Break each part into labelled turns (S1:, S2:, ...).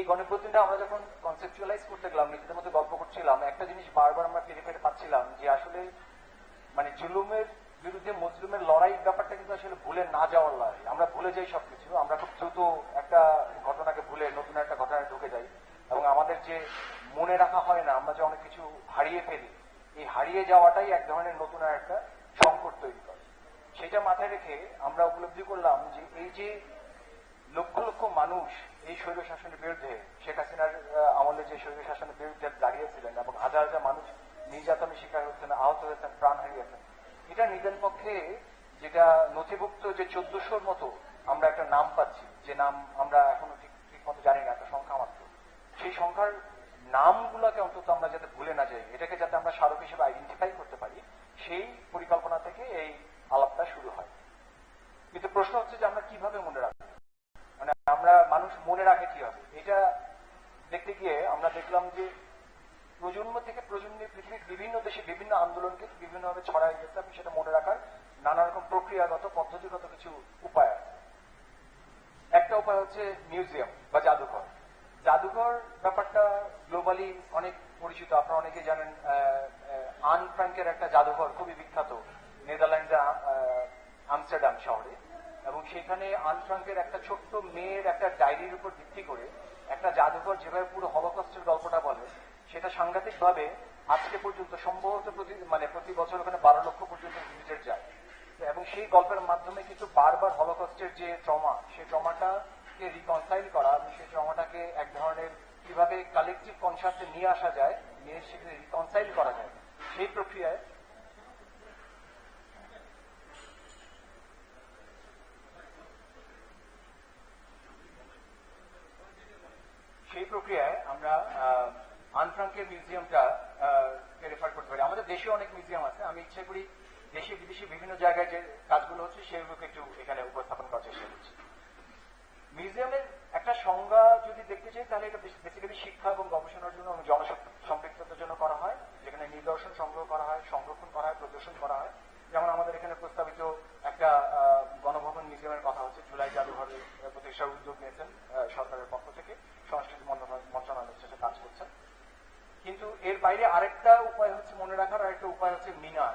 S1: এই গণপ্রতিনিধিটা আমরা যখন কনসেপচুয়ালাইজ করতে গেলাম নিজেদের মধ্যে গল্প করছিলাম, একটা জিনিস বারবার আমরা ফিরে ফিরে পাচ্ছিলাম যে আসলে মানে জুলুমের বিরুদ্ধে মজলুমের লড়াই ব্যাপারটা কিন্তু আসলে ভুলে না যাওয়ার লড়াই। আমরা ভুলে যাই সবকিছু। আমরা খুব দ্রুত একটা ঘটনাকে ভুলে নতুন একটা ঘটনায় ঢুকে যাই। এবং আমাদের যে মনে রাখা হয় না, আমরা যে অনেক কিছু হারিয়ে ফেলি, এই হারিয়ে যাওয়াটাই এক ধরনের নতুন একটা সংকট তৈরি করে। সেটা মাথায় রেখে আমরা উপলব্ধি করলাম যে এই যে লক্ষ লক্ষ মানুষ এই স্বৈর শাসনের বিরুদ্ধে শেখ হাসিনার আমলে যে স্বৈর শাসনের বিরুদ্ধে দাঁড়িয়েছিলেন এবং হাজার হাজার মানুষ নির্যাতনের শিকার হচ্ছেন আহত হয়েছেন, প্রাণ হারিয়েছেন এটা নিজের পক্ষে যেটা নথিভুক্ত যে চোদ্দশোর মতো আমরা একটা নাম পাচ্ছি, যে নাম আমরা এখনও ঠিক ঠিক মতো জানি না, একটা সংখ্যা মাত্র। সেই সংখ্যার নামগুলোকে অন্তত আমরা যাতে ভুলে না যাই, এটাকে যাতে আমরা স্মারক হিসেবে আইডেন্টিফাই করতে পারি, সেই পরিকল্পনা থেকে এই আলাপটা শুরু হয়। কিন্তু প্রশ্ন হচ্ছে যে আমরা কীভাবে মনে রাখব মানে আমরা মানুষ মনে রাখে কি হবে এটা দেখতে গিয়ে আমরা দেখলাম যে প্রজন্ম থেকে প্রজন্মে পৃথিবীর বিভিন্ন দেশে বিভিন্ন আন্দোলনকে বিভিন্নভাবে ছড়াই গেছে এবং সেটা মনে রাখার নানা রকম প্রক্রিয়াগত, পদ্ধতিগত কিছু উপায় আছে। একটা উপায় হচ্ছে মিউজিয়াম বা জাদুঘর। জাদুঘর ব্যাপারটা গ্লোবালি অনেক পরিচিত। আপনারা অনেকে জানেন আন ফ্রাঙ্কের একটা জাদুঘর খুবই বিখ্যাত নেদারল্যান্ডে আমস্টারডাম শহরে। এবং সেখানে আন ফ্রাঙ্কের একটা ছোট্ট মেয়ের একটা ডায়েরির উপর ভিত্তি করে একটা জাদুঘর যেভাবে পুরো হলোকস্টের গল্পটা বলে, সেটা সাংঘাতিক ভাবে আজকে পর্যন্ত সম্ভবত প্রতি মানে প্রতি বছর ওখানে বারো লক্ষ পর্যন্ত ভিজিটার যায়। এবং সেই গল্পের মাধ্যমে কিন্তু বারবার হলোকস্টের যে ট্রমা, সেই ট্রমাটাকে রিকনসাইল করা এবং সেই ট্রমাটাকে এক ধরনের কীভাবে কালেকটিভ কনসাসে নিয়ে আসা যায়, নিয়ে সেখানে রিকনসাইল করা যায়, সেই প্রক্রিয়ায় সেই প্রক্রিয়ায় আমরা আনফ্রাঙ্কের মিউজিয়ামটা রেফার করতে পারি আমাদের দেশে অনেক মিউজিয়াম ইচ্ছে করি দেশে বিদেশে বিভিন্ন জায়গায় যে কাজগুলো হচ্ছে সেগুলোকে একটু এখানে উপস্থাপন করার চেষ্টা করছি। মিউজিয়ামের একটা সংজ্ঞা যদি দেখতে চাই, তাহলে এটা বেসিক্যালি শিক্ষা এবং গবেষণার জন্য এবং জনসম্পৃক্ততার জন্য করা হয়। যেখানে নিদর্শন সংগ্রহ করা হয়, সংরক্ষণ করা হয়, প্রদর্শন করা হয়। যেমন আমাদের এখানে প্রস্তাবিত একটা গণভবন মিউজিয়ামের কথা হচ্ছে, জুলাই জাদুঘরে প্রতিষ্ঠার উদ্যোগ নিয়েছেন সরকারের পক্ষ থেকে সংস্কৃতি মন্ত্রণালয় মন্ত্রণালয়ের সাথে কাজ করছেন কিন্তু এর বাইরে আরেকটা উপায় হচ্ছে মনে রাখার, আরেকটা উপায় হচ্ছে মিনার।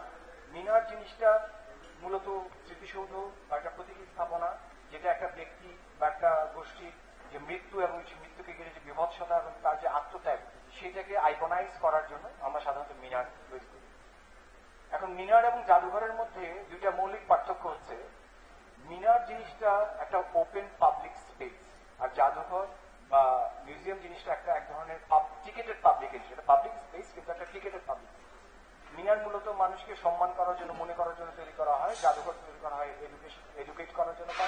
S1: মিনার জিনিসটা মূলত স্মৃতিসৌধ বা একটা প্রতীকী স্থাপনা, যেটা একটা ব্যক্তি বা একটা গোষ্ঠী যে মৃত্যু এবং সেই মৃত্যুকে ঘিরে যে বিভৎসতা এবং তার যে আত্মত্যাগ, সেটাকে আইকনাইজ করার জন্য আমরা সাধারণত মিনার তৈরি করি। এখন মিনার এবং জাদুঘরের মধ্যে দুইটা মৌলিক পার্থক্য হচ্ছে, মিনার জিনিসটা একটা ওপেন পাবলিক স্পেস আর জাদুঘর বা মিউজিয়াম জিনিসটা একটা এক ধরনের টিকেটেড পাবলিক এটা পাবলিক স্পেস কিন্তু একটা টিকেটেড পাবলিক মিনার মূলত মানুষকে সম্মান করার জন্য, মনে করার জন্য তৈরি করা হয়, জাদুঘর তৈরি করা হয় এডুকেশন এডুকেট করার জন্য বা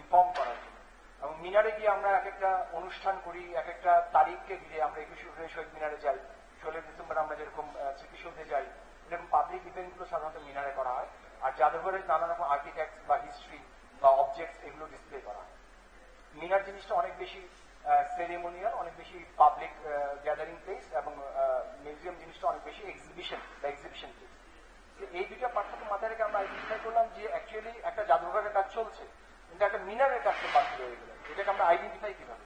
S1: ইনফর্ম করার জন্য। এবং মিনারে গিয়ে আমরা এক একটা অনুষ্ঠান করি, এক একটা তারিখকে ঘিরে আমরা একুশে ফেব্রুয়ারি শহীদ মিনারে যাই, ষোলোই ডিসেম্বর আমরা যেরকম স্মৃতিসৌধে যাই, এরকম পাবলিক ইভেন্টগুলো সাধারণত মিনারে করা হয়। আর জাদুঘরের নানা রকম আর্কিটেক্ট বা হিস্ট্রি বা অবজেক্টস এগুলো ডিসপ্লে করা হয়। মিনার জিনিসটা অনেক বেশি সেরিমোনিয়াল অনেক বেশি পাবলিক গ্যাদারিং প্লেস এবং মিউজিয়াম জিনিসটা অনেক বেশি এক্সিবিশন বা এক্সিবিশন প্লেস এই দুইটা পার্থক্য মাথায় রেখে আমরা আইডেন্টিফাই করলাম যে অ্যাকচুয়ালি একটা জাদুঘরের কাজ চলছে, কিন্তু একটা মিনারের কাজটা বাকি রয়ে গেল। এটাকে আমরা আইডেন্টিফাই কীভাবে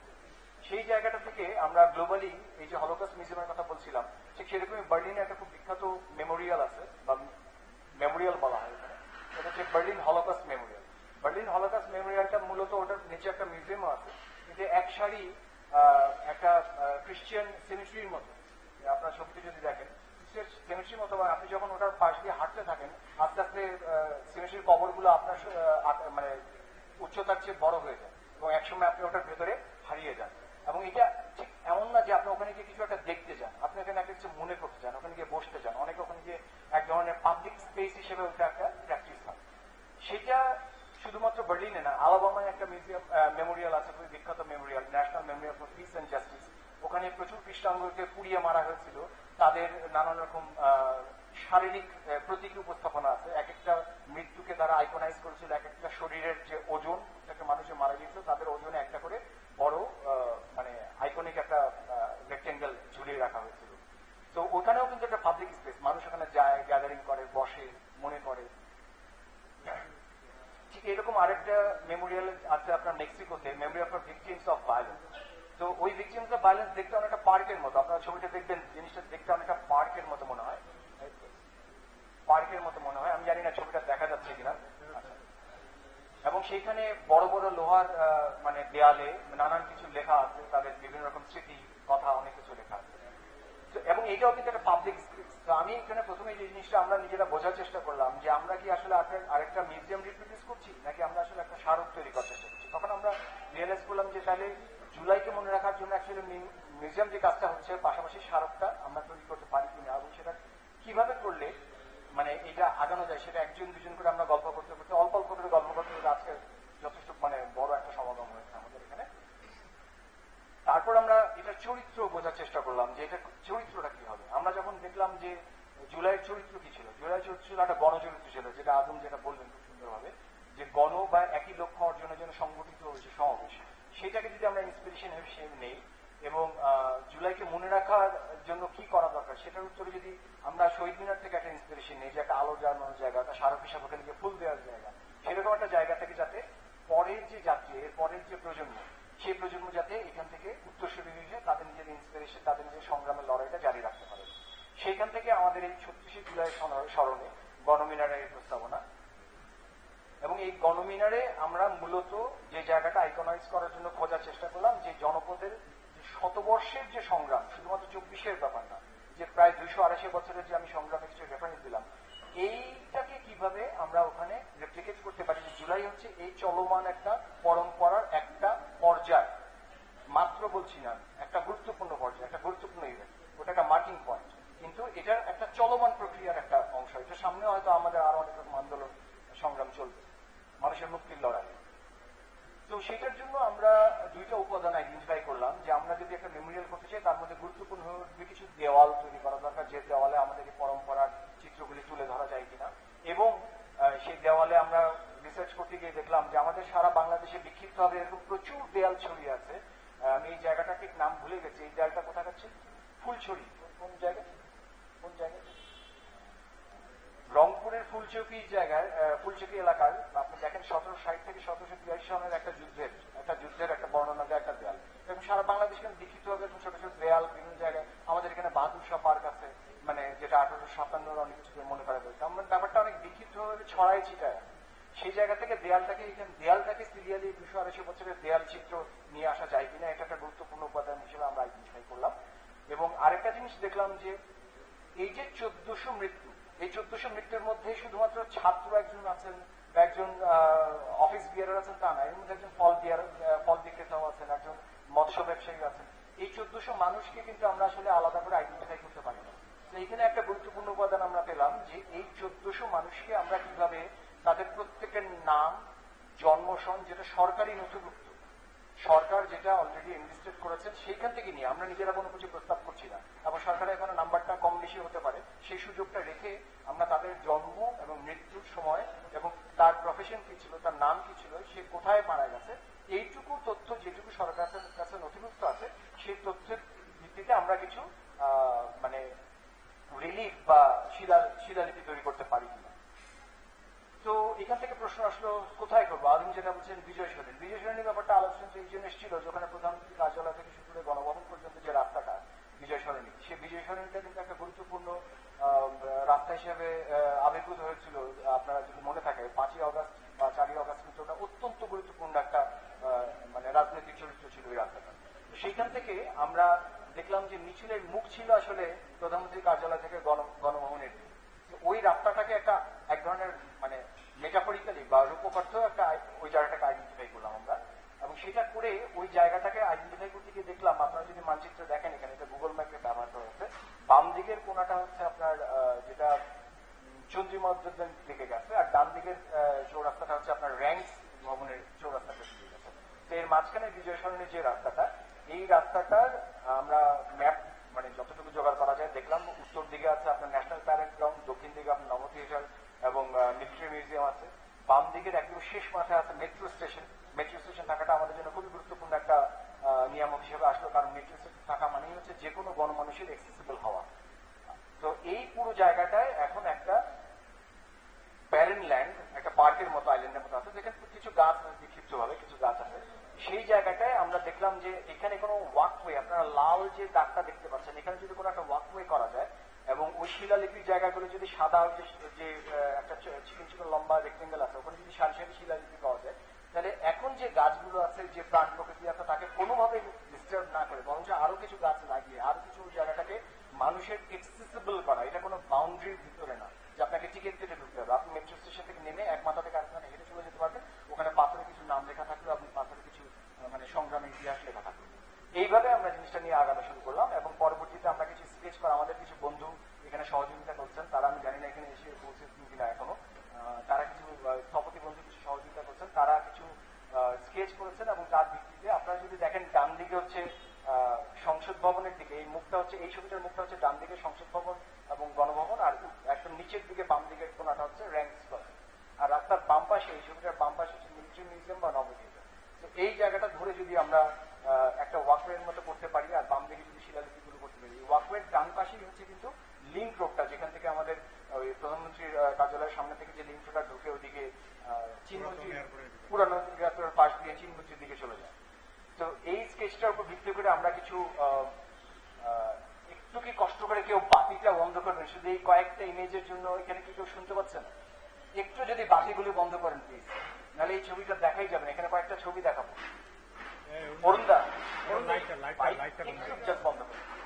S1: সেই জায়গাটা থেকে আমরা গ্লোবালি এই যে হলোকাস মিউজিয়ামের কথা বলছিলাম, ঠিক সেরকমই বার্লিনে একটা খুব বিখ্যাত মেমোরিয়াল আছে, বা মেমোরিয়াল বলা হয় এটা হচ্ছে Berlin Holocaust memorial Berlin Holocaust মেমোরিয়ালটা মূলত ওটার নিচে একটা মিউজিয়ামও আছে। কিন্তু এক সারি আহ, একটা খ্রিস্টিয়ান সেমিট্রির মতো। আপনার ছবিতে যদি দেখেন সেমিট্রির মতো আপনি যখন ওটার পাশ দিয়ে হাঁটতে থাকেন আস্তে আস্তে সেমিট্রির কবরগুলো আপনার মানে উচ্চতার চেয়ে বড় হয়ে যায় এবং একসময় আপনি ওটার ভেতরে হারিয়ে যান। এবং এটা ঠিক এমন না যে আপনি ওখানে গিয়ে কিছু একটা দেখতে যান। আপনি এখানে একটা কিছু মনে করতে চান ওখানে গিয়ে বসতে চান অনেক ওখানে গিয়ে এক ধরনের পাবলিক স্পেস হিসেবে ওটা একটা প্র্যাকটিস হয়। সেটা শুধুমাত্র বার্লিনে না, আলাবামায় একটা মিউজিয়াম মেমোরিয়াল আছে, খুবই বিখ্যাত memorial, national memorial for peace and justice. ওখানে প্রচুর খ্রিস্টানদেরকে পুড়িয়ে মারা হয়েছিল। তাদের নানান রকম শারীরিক প্রতীকী উপস্থাপনা আছে। এক একটা মৃত্যুকে তারা আইকনাইজ করেছিল, এক একটা শরীরের যে ওজন যাকে মানুষে মারা গিয়েছিল। তাদের ওজনে একটা করে বড় মানে আইকনিক একটা রেক্টেঙ্গেল ঝুলিয়ে রাখা হয়েছিল। তো ওখানেও কিন্তু একটা পাবলিক স্পেস মানুষ ওখানে যায় গ্যাদারিং করে, বসে, মনে করে। এরকম আরেকটা মেমোরিয়াল আছে আপনার মেক্সিকোতে memorial for victims of violence তো ওই ভিকটিমস অফ ভায়োলেন্স দেখতে অনেকটা পার্কের মতো, আপনারা ছবিটা দেখবেন, জিনিসটা দেখতে অনেকটা পার্কের মতো মনে হয়। পার্কের মতো মনে হয়, আমি জানি না ছবিটা দেখা যাচ্ছে কিনা। আচ্ছা। এবং সেইখানে বড় বড় লোহার মানে দেয়ালে নানান কিছু লেখা আছে, তাদের বিভিন্ন রকম স্মৃতি, কথা, অনেক কিছু লেখা আছে। এবং এটাও কিন্তু একটা পাবলিক তো আমি এখানে প্রথমে যে জিনিসটা আমরা নিজেরা বোঝার চেষ্টা করলাম, যে আমরা কি আসলে আরেকটা- মিউজিয়াম রিপ্রেজেন্ট করছি, নাকি আমরা আসলে একটা স্মারক তৈরি করার চেষ্টা করছি? তখন আমরা রিয়েলাইজ করলাম যে তাহলে জুলাইকে মনে রাখার জন্য অ্যাকচুয়ালি মিউজিয়াম যে কাজটা হচ্ছে, পাশাপাশি স্মারকটা আমরা তৈরি করতে পারি কিনা এবং সেটা কীভাবে করলে মানে এটা আগানো যায়, সেটা একজন দুজন করে আমরা গল্প করতে করতে, অল্প অল্প করে গল্প করতে করতে আজকে যথেষ্ট মানে বড় একটা সমাগম হয়েছে আমাদের এখানে। তারপর আমরা চরিত্র বোঝার চেষ্টা করলাম যে এটা চরিত্রটা কি হবে। আমরা যখন দেখলাম যে জুলাইয়ের চরিত্র কি ছিল জুলাই চরিত্র ছিল একটা গণচরিত্র ছিল, যেটা আদম যেটা বললেন খুব সুন্দরভাবে, যে গণ বা একই লক্ষ্য অর্জনের জন্য সংগঠিত হয়েছে সমাবেশ। সেটাকে যদি আমরা ইন্সপিরেশন হিসেবে নেই, এবং জুলাইকে মনে রাখার জন্য কি করা দরকার, সেটার উত্তরে যদি আমরা শহীদ মিনার থেকে একটা ইন্সপিরেশন নেই, যে একটা আলো জ্বালানোর জায়গা, একটা স্মারক হিসাবে ওখানে ফুল দেওয়ার জায়গা, সেরকম একটা জায়গা থেকে যাতে পরের যে যাত্রী, এর পরের যে প্রজন্ম সেই প্রজন্ম যাতে এখান থেকে উত্তরসূরি হিসেবে তাদের নিজের ইন্সপিরেশন তাদের নিজের সংগ্রামের লড়াইটা জারি রাখতে পারে। সেইখান থেকে আমাদের এই ছত্রিশে জুলাই স্মরণে গণমিনারের প্রস্তাবনা এবং এই গণমিনারে আমরা মূলত যে জায়গাটা আইকনাইজ করার জন্য খোঁজার চেষ্টা করলাম, যে জনপদের শতবর্ষের যে সংগ্রাম, শুধুমাত্র চব্বিশের ব্যাপার না, যে প্রায় দুইশো আড়াইশো বছরের যে আমি সংগ্রামের কিছু রেফারেন্স দিলাম এইটাকে কীভাবে আমরা ওখানে রেপ্লিকেট করতে পারি? জুলাই হচ্ছে এই চলমান একটা পরম্পরার একটা পর্যায়। মাত্র বলছি না, একটা গুরুত্বপূর্ণ পর্যায়, একটা গুরুত্বপূর্ণ ইভেন্ট ওটা একটা মার্কিং পয়েন্ট কিন্তু এটার একটা চলমান প্রক্রিয়ার একটা অংশ। এটা সামনে হয়তো আমাদের আরও অনেক রকম আন্দোলন, সংগ্রাম চলবে। মানুষের মুক্তির লড়াই তো সেটার জন্য আমরা দুইটা উপাদান আইডেন্টিফাই করলাম যে আমরা যদি একটা মেমোরিয়াল করতে চাই, তার মধ্যে গুরুত্বপূর্ণ হবে কিছু দেওয়াল তৈরি করা দরকার। যে দেওয়ালে আমাদের পরম্পরার চিত্রগুলি তুলে ধরা যায় কিনা। এবং সেই দেওয়ালে আমরা রিসার্চ করতে গিয়ে দেখলাম যে আমাদের সারা বাংলাদেশে বিক্ষিপ্তভাবে এরকম প্রচুর দেয়াল ছড়িয়ে আছে। আমি এই জায়গাটা ঠিক নাম ভুলে গেছি। এই দেয়ালটা কোথা যাচ্ছে ফুলছড়ি। কোন জায়গা কোন জায়গায়? রংপুরের ফুলচকি জায়গায় ফুলচকি এলাকার আপনি দেখেন সতেরো ষাট থেকে সতেরোশো বিরাশি সনের একটা যুদ্ধের একটা যুদ্ধের একটা বর্ণনা দেয় একটা দেয়াল। এবং সারা বাংলাদেশ কিন্তু বিক্ষিপ্ত হবে ছোট ছোট দেয়াল বিভিন্ন জায়গায়। আমাদের এখানে বাহাদুর শাহ পার্ক আছে মানে যেটা আঠারোশো সাতান্নর অনেক কিছু মনে করা যায়। আমার ব্যাপারটা অনেক বিক্ষিপ্ত ভাবে ছড়াই ছিটায়। সেই জায়গা থেকে দেয়ালটাকে, এখানে দেয়ালটাকে সিরিয়ালি দুশো আড়াইশো বছরের দেয়াল চিত্র নিয়ে আসা যায় কিনা, এটা একটা গুরুত্বপূর্ণ উপাদান হিসেবে আমরা আইডেন্টিফাই করলাম। এবং আরেকটা জিনিস দেখলাম যে, এই যে চোদ্দশো মৃত্যু এই চোদ্দশো মৃত্যুর মধ্যে শুধুমাত্র ছাত্র একজন আছেন, একজন অফিস বিয়ারার আছেন তা না, এর মধ্যে একজন ফল বিয়ার ফল বিক্রেতাও আছেন, একজন মৎস্য ব্যবসায়ী আছেন। এই চোদ্দশো মানুষকে কিন্তু আমরা আসলে আলাদা করে আইডেন্টিফাই করতে পারি না। এখানে একটা গুরুত্বপূর্ণ উপাদান আমরা পেলাম যে এই চোদ্দশো মানুষকে আমরা কীভাবে তাদের প্রত্যেকের নাম জন্মসন যেটা সরকারি নথিভুক্ত সরকার যেটা অলরেডি ইনভেস্টেড করেছেন, সেইখান থেকে নিয়ে আমরা নিজেরা কোনো কিছু প্রস্তাব করছি না। এবং সরকারের এখানে নাম্বারটা কম বেশি হতে পারে। সেই সুযোগটা রেখে আমরা তাদের জন্ম এবং মৃত্যুর সময় এবং তার প্রফেশন কি ছিল, তার নাম কি ছিল, সে কোথায় মারা গেছে, এইটুকু তথ্য, যেটুকু সরকারের কাছে নথিভুক্ত আছে, সেই তথ্যের ভিত্তিতে আমরা কিছু মানে রিলিফ বা শিলা শিলালিপি তৈরি করতে পারি তো এখান থেকে প্রশ্ন আসলো, কোথায় করব? আদিম যেটা বলছেন বিজয় সরণি বিজয় সরণির ব্যাপারটা আলোচনা এই জন্য এসেছিল যেখানে প্রধানমন্ত্রী কার্যালয় থেকে শুরু করে গণভবন পর্যন্ত যে রাস্তাটা বিজয় সরণি সে বিজয় সরণিটা কিন্তু একটা গুরুত্বপূর্ণ রাস্তা হিসেবে আবির্ভূত হয়েছিল, আপনারা যদি মনে থাকে, পাঁচই অগস্ট বা চারই অগস্ট কিন্তু ওটা অত্যন্ত গুরুত্বপূর্ণ একটা মানে রাজনৈতিক চরিত্র ছিল ওই রাস্তাটা। সেইখান থেকে আমরা দেখলাম যে মিছিলের মুখ ছিল আসলে প্রধানমন্ত্রী কার্যালয় থেকে গণ- গণভবনের। ওই রাস্তাটাকে একটা এক ধরনের মানে মেটাফরিক্যালি বা রূপকর্থ একটা ওই জায়গাটাকে আইডেন্টিফাই করলাম আমরা। এবং সেটা করে ওই জায়গাটাকে আইডেন্টিফাই করতে গিয়ে দেখলাম, আপনারা যদি মানচিত্র দেখেন এখানে এটা গুগল ম্যাপে ব্যবহার করা হচ্ছে বাম দিকের কোনাটা হচ্ছে আপনার যেটা চন্দ্রী মসজিদের দিকে গেছে, আর ডান দিকের চৌরাস্তাটা হচ্ছে আপনার র্যাঙ্কস ভবনের চৌরাস্তাটা দিকে গেছে। তো এর মাঝখানে বিজয় সরণির যে রাস্তাটা, এই রাস্তাটার আমরা দিকের একদম শেষ মাঠে আছে মেট্রো স্টেশন মেট্রো স্টেশন থাকাটা আমাদের জন্য খুবই গুরুত্বপূর্ণ একটা নিয়ামক হিসেবে আসলো, কারণ মেট্রো স্টেশন থাকা মানেই হচ্ছে যে কোনো গণমানুষের এক্সেসিবল হওয়া। তো এই পুরো জায়গাটায় এখন একটা প্যারেন ল্যান্ড একটা পার্কের মতো আইল্যান্ডের মতো আছে, যেখানে কিছু গাছ বিক্ষিপ্ত ভাবে কিছু গাছ আছে। সেই জায়গাটায় আমরা দেখলাম যে এখানে কোনো ওয়াকওয়ে আপনারা লাল যে দাগটা দেখতে পাচ্ছেন, এখানে যদি কোনো একটা ওয়াকওয়ে করা যায় এবং ওই শিলালিপির জায়গাগুলো যদি সাদা যে একটা চিকন চিকন লম্বা রেক্টেঙ্গেল আছে, ওখানে যদি সারি সারি শিলালিপি পাওয়া যায়, তাহলে এখন যে গাছগুলো আছে, যে প্রাণ প্রকৃতি আছে, তাকে কোনোভাবে ডিস্টার্ব না করে, বরঞ্চ আরও কিছু গাছ লাগিয়ে, আরও কিছু জায়গাটাকে মানুষের এক্সেসিবল করা। এটা কোনো বাউন্ডারির ভিতরে না, যে আপনাকে টিকিট কেটে ঢুকতে হবে। আপনি মেট্রো স্টেশন থেকে নেমে একটু একটু কি কষ্ট করে কেউ বাতিটা বন্ধ করবেন? শুধু এই কয়েকটা ইমেজের জন্য এখানে কি কেউ শুনতে পাচ্ছেন? একটু যদি বাতিগুলি বন্ধ করেন প্লিজ নাহলে এই ছবিটা দেখাই যাবে এখানে কয়েকটা ছবি দেখাবো। অরুণদা
S2: বন্ধ
S1: করেন।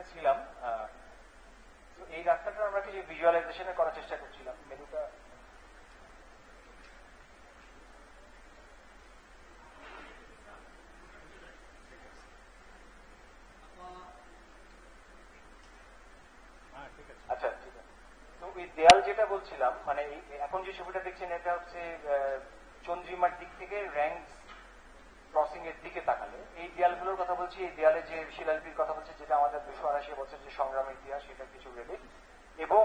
S1: যেখানে ছিলাম তো এই রাস্তাটা আমরা কিছু ভিজুয়ালাইজেশনে করার চেষ্টা করছিলাম। মেনুটা আচ্ছা, দেয়াল যেটা বলছিলাম মানে এখন যে ছবিটা দেখছেন, এটা হচ্ছে চন্দ্রিমার দিক থেকে র্যাঙ্ক ক্রসিং এর দিকে তাকালে, এই দেয়ালগুলোর কথা বলছি, এই দেয়ালে যে শিলালিপির কথা বলছি, যেটা আমাদের দুশো আড়াইশি বছর যে সংগ্রামের ইতিহাস সেটা কিছু রেলিক এবং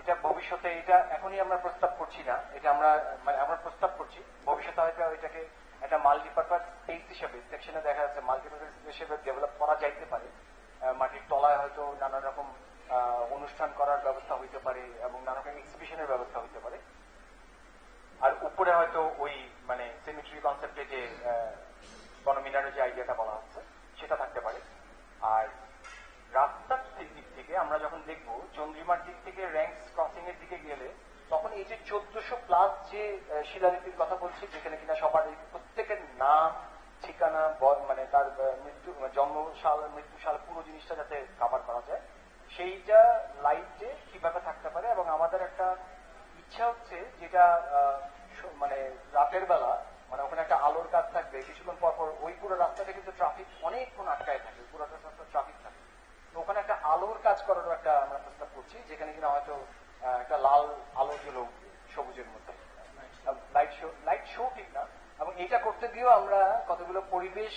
S1: এটা ভবিষ্যতে, এটা এখনই আমরা প্রস্তাব করছি না, এটা আমরা মানে আমরা প্রস্তাব করছি, ভবিষ্যতে হয়তো এটাকে একটা মাল্টিপারপাস স্পেস হিসেবে সেকশনে দেখা যাচ্ছে মাল্টিপারপাস হিসেবে ডেভেলপ করা যাইতে পারে। মাটির তলায় হয়তো নানা রকম অনুষ্ঠান করার ব্যবস্থা হইতে পারে এবং নানা রকম এক্সিবিশনের ব্যবস্থা হইতে পারে। আর উপরে হয়তো ওই মানে সিমিট্রি কনসেপ্টে যে বনমিনারের যে আইডিয়াটা বলা হচ্ছে, সেটা থাকতে পারে। আর রাস্তার দিক থেকে আমরা যখন দেখব, চন্দ্রিমার দিক থেকে র্যাঙ্কস ক্রসিং এর দিকে গেলে, তখন এই যে চোদ্দশো প্লাস যে শিলালিপির কথা বলছি, যেখানে কিনা সবার প্রত্যেকের নাম, ঠিকানা মানে তার মৃত্যু জন্ম সাল মৃত্যু সাল পুরো জিনিসটা যাতে কাভার করা যায়, সেইটা লাইটে কীভাবে থাকতে পারে এবং আমাদের একটা ইচ্ছা হচ্ছে যেটা মানে রাতের বেলা মানে ওখানে একটা আলোর কাজ থাকবে কিছুক্ষণ পর পর ওই পুরো রাস্তাটা কিন্তু ট্রাফিক অনেকক্ষণ আটকায় থাকে পুরো রাস্তা ট্রাফিক থাকে। তো ওখানে একটা আলোর কাজ করারও একটা আমরা প্রস্তাব করছি যেখানে কিনা হয়তো একটা লাল আলো উঠবে সবুজের মধ্যে। লাইট শো লাইট শো ঠিক না। এবং এটা করতে গিয়েও আমরা কতগুলো পরিবেশ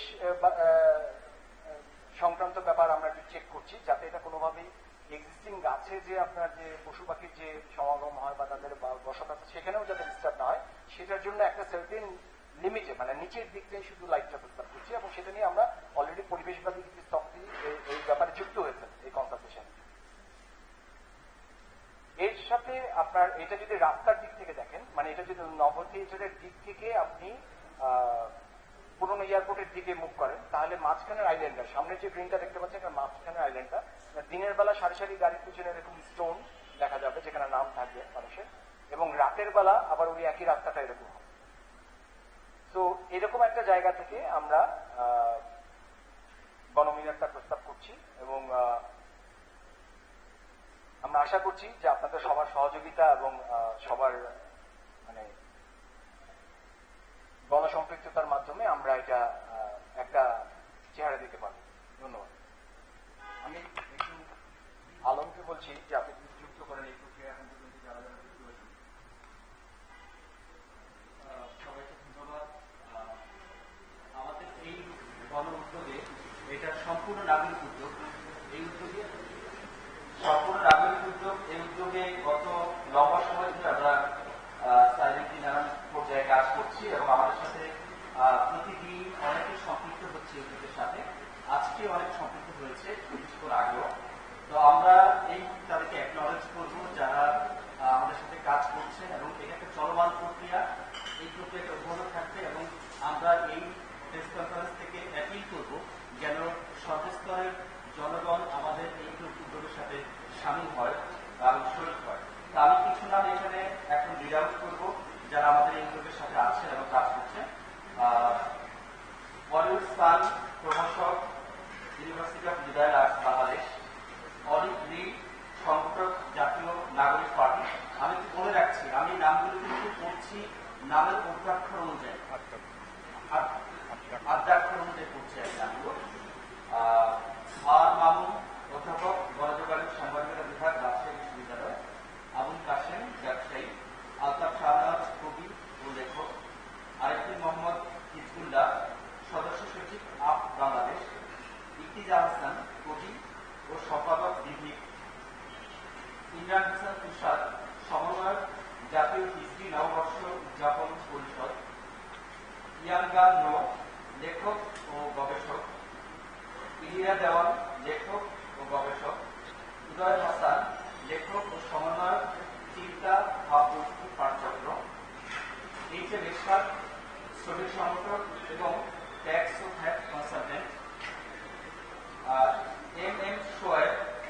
S1: সংক্রান্ত ব্যাপার আমরা একটু চেক করছি যাতে এটা কোনোভাবেই এক্সিস্টিং গাছে যে আপনার যে পশু পাখির যে সমাগম হয় বা তাদের বসত আছে সেখানেও যাতে ডিস্টার্ব না হয়, সেটার জন্য একটা সার্টেন লিমিটে মানে নিচের দিক থেকে শুধু লাইটটা প্রস্তাব করছি এবং সেটা নিয়ে আমরা অলরেডি পরিবেশবাদী কিছু স্তম্ভি এই- ব্যাপারে যুক্ত হয়েছেন এই কনসালটেশন এর সাথে আপনার এটা যদি রাস্তার দিক থেকে দেখেন মানে এটা যদি নব থিয়েটারের দিক থেকে আপনি পুরনো এয়ারপোর্টের দিকে মুভ করেন তাহলে মাঝখানের আইল্যান্ডটা সামনে যে গ্রিনটা দেখতে পাচ্ছেন এটা মাঝখানের আইল্যান্ডটা দিনের বেলা সারি সারি গাড়ির পিছনে এরকম স্টোন দেখা যাবে যেখানে নাম থাকবে মানুষের। এবং রাতের বেলা আবার ওই একই রাস্তাটা এরকম তো এরকম একটা জায়গা থেকে আমরা আহ, বনমিনারটা প্রস্তাব করছি এবং আমরা আশা করছি যে আপনাদের সবার সহযোগিতা এবং সবার মানে গণসম্পৃক্ততার মাধ্যমে আমরা এটা আহ, একটা চেহারা দিতে পারব ধন্যবাদ আমি একটু আলমকে বলছি যে আপনি যদি যুক্ত করেন এই প্রক্রিয়া এখন পর্যন্ত যারা যারা যুক্ত হয়েছেন
S3: আহ, সবাইকে ধন্যবাদ আহ, আমাদের এই গণ উদ্যোগে এটা সম্পূর্ণ নাগরিক উদ্যোগ এই উদ্যোগে সম্পূর্ণ নাগরিক উদ্যোগ এই উদ্যোগে গত লম্বা সময় ধরে আমরা সাইলেন্টলি নানান পর্যায়ে কাজ করছি এবং আমাদের সাথে আহ, প্রতিদিন অনেকে সম্পৃক্ত হচ্ছে এই উদ্যোগের সাথে আজকে অনেক সম্পৃক্ত হয়েছে কিছুক্ষণ আগেও তো আমরা এই তাদেরকে অ্যাকনলেজ করব যারা আহ, আমাদের সাথে কাজ করছেন এবং এটা একটা চলমান প্রক্রিয়া এই প্রক্রিয়াটা অব্যাহত থাকবে এবং আমরা এই প্রেস কনফারেন্স থেকে অ্যাপিল করব যেন সর্বস্তরের জনগণ আমাদের এই উদ্যোগের সামিল হয় এবং শরীর হয়। তা আমি কিছু নাম এখানে এখন রিড আউট করব। যারা আমাদের এই উদ্যোগের সাথে আছেন এবং কাজ করছেন বলিউড স্টার প্রভাষক university of liberal arts Bangladesh. Olive লি সংগঠক জাতীয় নাগরিক পার্টি। আমি একটু বলে রাখছি, আমি নামগুলো কিন্তু পড়ছি নামের অধ্যাক্ষর অনুযায়ী। আদ্যাক্ষর অনুযায়ী পড়ছি আমি নামগুলো আহ, আর মামুন অধ্যাপক গণযোগাযোগ সাংবাদিকতা বিভাগ রাজশাহী বিশ্ববিদ্যালয় আবুল কাশেম ব্যবসায়ী আলতাফ শাহনাজ কবি ও লেখক আরেকটি মোহাম্মদ হিজবুল্লাহ সদস্য সচিব আপ বাংলাদেশ ইফতিজা হাসান কবি ও সম্পাদক বিধিক ইমরান হাসান তুষার সমন্বয়ক জাতীয় হিস্ট্রি নববর্ষ উদযাপন পরিষদ নো লেখক ও গবেষক। ইলিয়া দেওয়ান লেখক ও গবেষক। উদয় হাসান, লেখক ও সমন্বয়ক। চিন্তা, ভাবমূর্তি, পাঠচক্র। এইচ এম এরশাদ শ্রমিক সংগঠক এবং ট্যাক্স ও VAT consultant M M Shoaib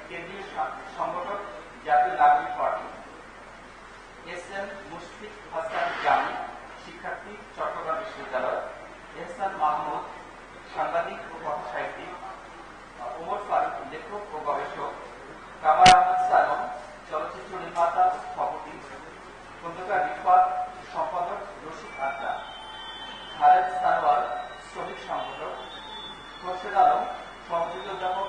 S3: কেন্দ্রীয় সা- সংগঠক জাতীয় নাগরিক party S M Mushfiq Hasan Jami শিক্ষার্থী চট্টগ্রাম বিশ্ববিদ্যালয় এহসান মাহমুদ, সাংবাদিক ও সাহিত্যিক ওমর ফারুক, লেখক ও গবেষক কামার আহমদ সালম, চলচ্চিত্র নির্মাতা ও স্থপতি, খন্দকার রিফাত, সম্পাদক রশিদ আড্ডা খালেদ সানোয়ার, শ্রমিক সংগঠক খোরশেদ আলম, সহযোগী অধ্যাপক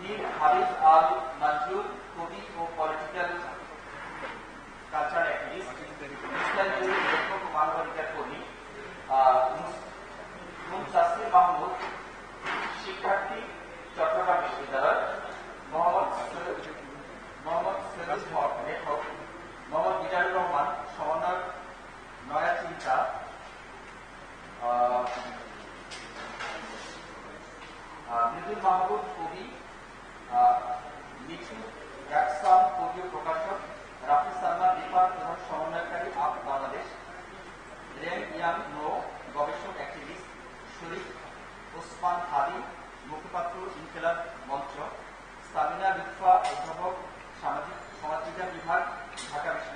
S3: নীর হারিস আল নাজরুল কবি ও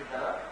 S3: together.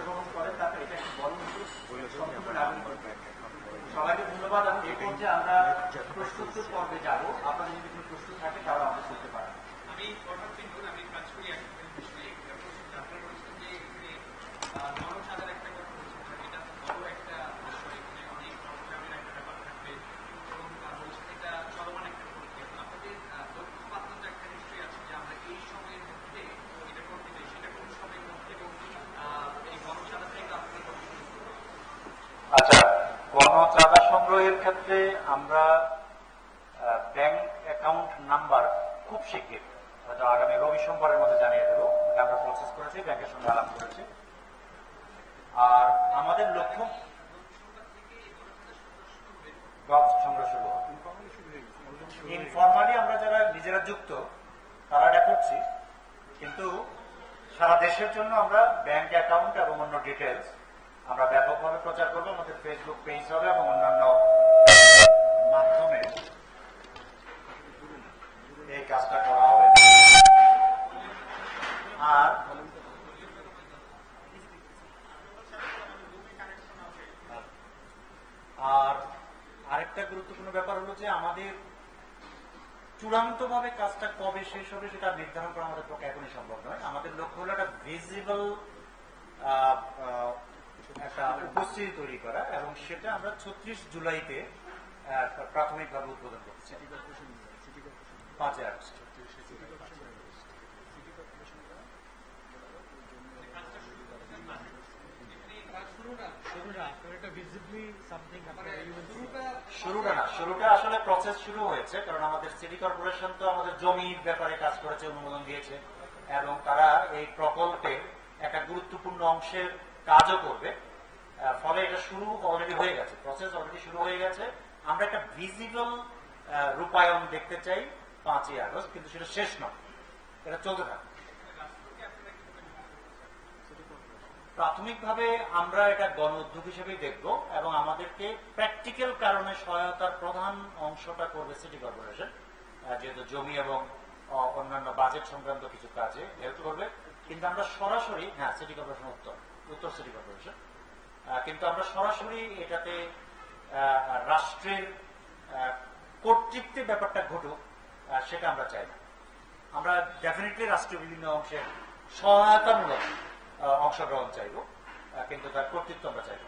S3: অংশগ্রহণ করেন তাতে এটা একটা বড় সবাইকে ধন্যবাদ। আমি এই পর্যায়ে আমরা প্রস্তুতির পর্বে যাব। আপনাদের যদি কোনো প্রস্তুত থাকে, তাহলে
S4: ক্ষেত্রে আমরা ব্যাংক অ্যাকাউন্ট নাম্বার খুব শিগগির। হয়তো আগামী রবি সোমবারের মধ্যে জানিয়ে দেবো। আমরা প্রসেস করেছি ব্যাংকের সঙ্গে আলাপ করেছি। আর আমাদের লক্ষ্য? ইনফরমালি আমরা যারা নিজেরা যুক্ত, তারা এটা করছি। কিন্তু সারা দেশের জন্য আমরা ব্যাংক অ্যাকাউন্ট এবং অন্য ডিটেলস আমরা ব্যাপকভাবে প্রচার করব। আমাদের ফেসবুক পেজ হবে এবং অন্যান্য মাধ্যমে এই কাজটা করা হবে। আর আর আরেকটা গুরুত্বপূর্ণ ব্যাপার হলো যে আমাদের চূড়ান্ত ভাবে কাজটা কবে শেষ হবে সেটা নির্ধারণ করা আমাদের পক্ষে এখনই সম্ভব নয়। আমাদের লক্ষ্য হলো একটা ভিজিবল একটা উপস্থিতি তৈরি করা এবং সেটা আমরা ছত্রিশ জুলাইতে প্রাথমিকভাবে উদ্বোধন করছে জমির ব্যাপারে কাজ করেছে, অনুমোদন দিয়েছে, এবং তারা এই প্রকল্পে একটা গুরুত্বপূর্ণ অংশের কাজও করবে। ফলে এটা শুরু অলরেডি হয়ে গেছে প্রসেস অলরেডি শুরু হয়ে গেছে। আমরা একটা ভিজিবল রূপায়ণ দেখতে চাই পাঁচই আগস্ট, কিন্তু সেটা শেষ নয়। এটা চলতে থাকে প্রাথমিকভাবে আমরা এটা গণ উদ্যোগ হিসেবেই দেখব এবং আমাদেরকে প্র্যাকটিক্যাল কারণে সহায়তার প্রধান অংশটা করবে সিটি কর্পোরেশন যেহেতু জমি এবং অন্যান্য বাজেট সংক্রান্ত কিছু কাজে হেল্প করবে। কিন্তু আমরা সরাসরি হ্যাঁ সিটি কর্পোরেশন উত্তর উত্তর সিটি কর্পোরেশন কিন্তু আমরা সরাসরি এটাতে রাষ্ট্রের কর্তৃত্বের ব্যাপারটা ঘটুক সেটা আমরা চাই না। আমরা ডেফিনেটলি রাষ্ট্রীয় বিভিন্ন অংশের সহায়তামূলক অংশগ্রহণ চাইব কিন্তু তার কর্তৃত্ব আমরা চাইব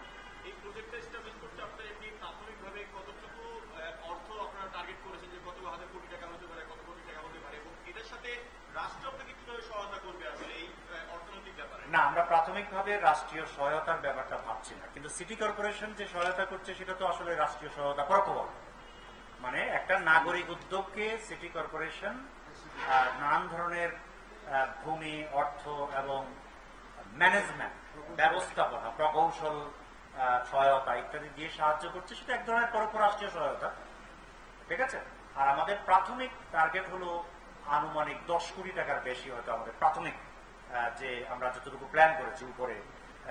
S5: রাষ্ট্র আপনাকে কীভাবে সহায়তা করবে আসলে এই আহ, অর্থনৈতিক ব্যাপারে
S4: না, আমরা প্রাথমিকভাবে রাষ্ট্রীয় সহায়তার ব্যাপারটা ভাবছি না। কিন্তু সিটি কর্পোরেশন যে সহায়তা করছে, সেটা তো আসলে রাষ্ট্রীয় সহায়তা পরোক্ষভাবে মানে একটা নাগরিক উদ্যোগকে সিটি কর্পোরেশন নানান ধরনের ভূমি, অর্থ এবং ম্যানেজমেন্ট, ব্যবস্থাপনা, প্রকৌশল সহায়তা ইত্যাদি দিয়ে সাহায্য করছে, সেটা এক ধরনের পরোক্ষ রাষ্ট্রীয় সহায়তা। ঠিক আছে? আর আমাদের প্রাথমিক টার্গেট হলো আনুমানিক দশ কোটি টাকার বেশি হয়তো আমাদের প্রাথমিক যে আমরা যতটুকু প্ল্যান করেছি উপরে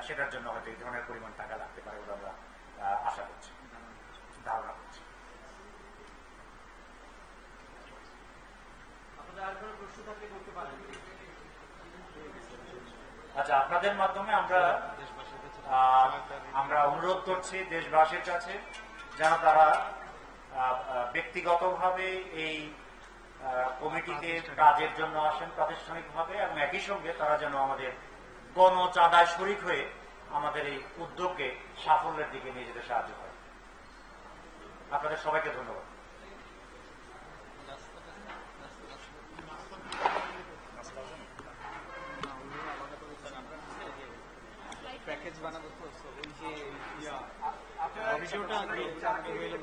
S4: সেটার জন্য হয়তো এই ধরনের পরিমাণ টাকা লাগতে পারে বলে আমরা আশা করছি ধারণা করছি। আচ্ছা আপনাদের মাধ্যমে আমরা আমরা অনুরোধ করছি দেশবাসীর কাছে যেন তারা ব্যক্তিগতভাবে এই কমিটিতে কাজের জন্য আসেন প্রাতিষ্ঠানিক ভাবে এবং একই সঙ্গে তারা যেন আমাদের গণ চাঁদায় শরিক হয়ে আমাদের এই উদ্যোগকে সাফল্যের দিকে নিয়ে যেতে সাহায্য করে। আপনাদের সবাইকে ধন্যবাদ। প্যাকেজ বানাবো তো ওই যে